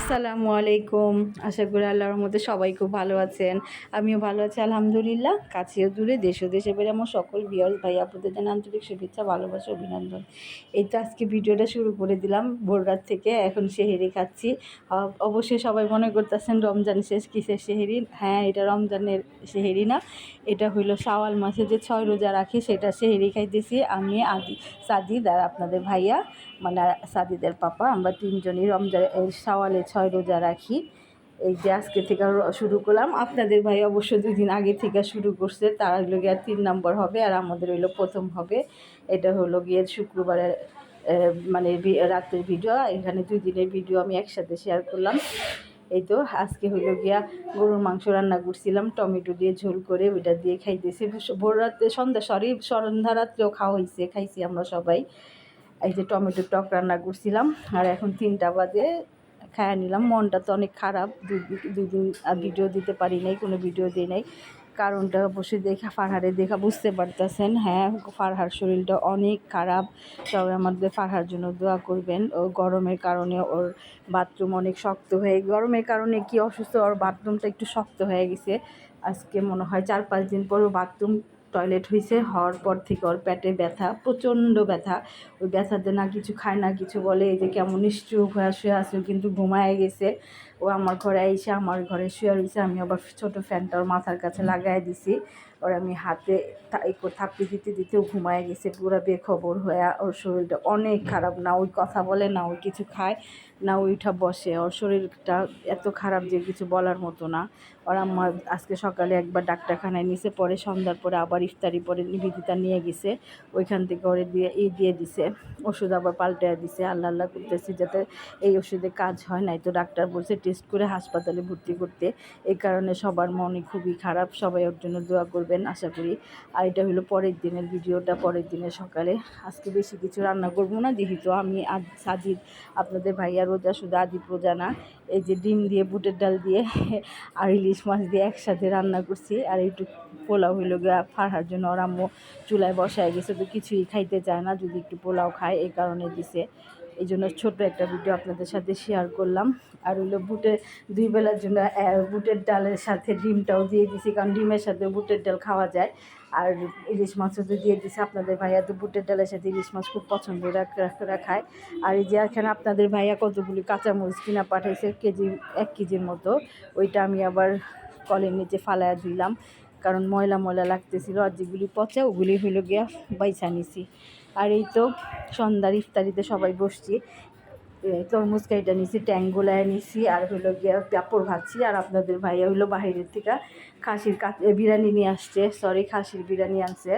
আসসালামু আলাইকুম। আশা করি আল্লাহর মধ্যে সবাই খুব ভালো আছেন। আমিও ভালো আছি, আলহামদুলিল্লাহ। কাছেও দূরে দেশ দেশে বেড়ে আমার সকল বিয়ল ভাই, আপনাদের জানা আন্তরিক শুভেচ্ছা, ভালোবাসা, অভিনন্দন। এই তো আজকে ভিডিওটা শুরু করে দিলাম ভোর রাত থেকে এখন সেহেরি খাচ্ছি। অবশ্যই সবাই মনে করতেছেন, রমজান শেষ, কিসের সেহেরি? হ্যাঁ এটা রমজানের সেহেরি না। এটা হইল শাওয়াল মাসে যে ছয় রোজা রাখি, সেটা সেহেরি খাইতেছি। আমি, আদি, সাদিদ আর আপনাদের ভাইয়া মানে সাদিদের পাপা, আমরা তিনজনই রমজান এই শাওয়ালে ছয় রোজা রাখি। এই যে আজকে থেকে শুরু করলাম। আপনাদের ভাই অবশ্য দুদিন আগে থেকে শুরু করছে। তার হলো গিয়ে তিন নম্বর হবে আর আমাদের হইল প্রথম হবে। এটা হলো গিয়ে শুক্রবারের মানে রাতের ভিডিও এখানে দুই দিনের ভিডিও আমি একসাথে শেয়ার করলাম। এই তো আজকে হইল গিয়া গরুর মাংস রান্না করছিলাম। টমেটো দিয়ে ঝোল করে ওইটা দিয়ে খাইতেছি। ভোর রাত্রে সন্ধ্যা সরি সন্ধ্যা রাত্রেও খাওয়া হয়েছে খাইছি আমরা সবাই। এই যে টমেটো টক রান্না করছিলাম। আর এখন তিনটা বাজে। খাইয়া নিলাম। মনটা তো অনেক খারাপ। দুই দিন ভিডিও দিতে পারি নাই, কোনো ভিডিও দিই নাই। কারণটা অবশ্যই দেখা, ফারহারে দেখা বুঝতে পারতেছেন। হ্যাঁ ফারহার শরীরটা অনেক খারাপ। সবাই আমাদের ফারহার জন্য দোয়া করবেন। ও গরমের কারণে ওর বাথরুম অনেক শক্ত হয়ে, গরমের কারণে কি অসুস্থ, ওর বাথরুমটা একটু শক্ত হয়ে গেছে। আজকে মনে হয় চার, পাঁচ দিন পর বাথরুম টয়লেট হয়েছে হওয়ার পর থেকে ওর পেটে ব্যথা, প্রচণ্ড ব্যথা। ওই ব্যথাতে না কিছু খায় না, কিছু বলে, এই যে কেমন নিশ্চুপ হয়ে শুয়ে আসে কিন্তু ঘুমায় গেছে। ও আমার ঘরে এসে আমার ঘরে শুয়ে রয়েছে আমি আবার ছোটো ফ্যানটা ওর মাথার কাছে লাগাই দিছি। ওর আমি হাতে থা- এই থাপ্পি দিতে দিতেও ঘুমায় গেছে, পুরো বেখবর হয়ে ওর শরীরটা অনেক খারাপ। না ওই কথা বলে, না ওই কিছু খায়, না ওইটা বসে। ওর শরীরটা এত খারাপ যে কিছু বলার মতো না। ওর আম্মা আজকে সকালে একবার ডাক্তারখানায় নিছে, পরে সন্ধ্যার পরে আবার ইফতারি পরে নিবেদিতা নিয়ে গেছে। ওইখান থেকে ওরে দিয়ে, ই দিয়ে দিছে, ওষুধ আবার পাল্টে দিছে। আল্লাহ আল্লাহ করতেছি যাতে এই ওষুধে কাজ হয়, নাই তো ডাক্তার বলছে টেস্ট করে হাসপাতালে ভর্তি করতে। এই কারণে সবার মনে খুবই খারাপ, সবাই ওর জন্য দোয়া করবেন, আশা করি। আর এটা হলো পরের দিনের ভিডিওটা, পরের দিনের সকালে। আজকে বেশি কিছু রান্না করব না, যেহেতু আমি আজ সাজিদ, আপনাদের ভাইয়া রোজা, শুধু আদিপ রোজা না, এই যে ডিম দিয়ে, বুটের ডাল দিয়ে, আর ইলিশ মাছ দিয়ে একসাথে রান্না করছি। আর একটু পোলাও হইল গিয়া ফাড়ার জন্য ওর চুলায় বসায় গেছে, তো কিছুই খাইতে চায় না, যদি একটু পোলাও খায়, এই কারণে দিছে। এই জন্য ছোট্ট একটা ভিডিও আপনাদের সাথে শেয়ার করলাম। আর হইল বুটের দুই বেলার জন্য বুটের ডালের সাথে ডিমটাও দিয়ে দিছি, কারণ ডিমের সাথে বুটের ডাল খাওয়া যায়। আর ইলিশ মাছও তো দিয়ে দিছে আপনাদের ভাইয়া, তো বুটের ডালের সাথে ইলিশ মাছ খুব পছন্দ করে খায়। আর এই যে এখানে আপনাদের ভাইয়া কতগুলি কাঁচামরিচ কিনা পাঠাইছে, কেজি, এক কেজির মতো। ওইটা আমি আবার কলের নিচে ফালায়া দিলাম, কারণ ময়লা ময়লা লাগতেছিল, আর যেগুলি পচা ওগুলি হইল গিয়া বাইছা নিছি। আর এই তো সন্ধ্যার ইফতারিতে সবাই বসছি। তরমুজ কাইটা নিছি ট্যাঙ্গুলায় নিছি, আর হইল গিয়া পাপড় ভাজছি। আর আপনাদের ভাইয়া হইল বাইরের থেকে খাসির বিরিয়ানি নিয়ে আসছে। সরি খাসির বিরিয়ানি আনছে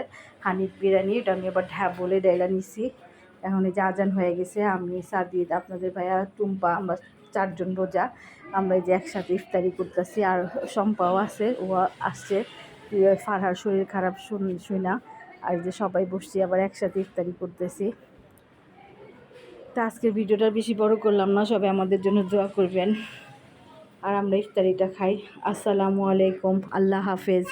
হানির বিরিয়ানি, এটা আমি আবার ঢ্যাপ বলে ডাইলা নিছি। এখন এই যে হয়ে গেছে, আমি সাদিদ, আপনাদের ভাইয়া, টুম্পা, আমরা চারজন রোজা। আমরা এই যে একসাথে ইফতারি করতেছি, আর সম্পাও আছে, ও আসছে। ফারহার শরীর খারাপ শুন শুই না আর যে সবাই বসছি, আবার একসাথে ইফতারি করতেছি। তো আজকের ভিডিওটা বেশি বড় করলাম না, সবাই আমাদের জন্য দোয়া করবেন। আর আমরা ইফতারিটা খাই। আসসালামু আলাইকুম, আল্লাহ হাফেজ।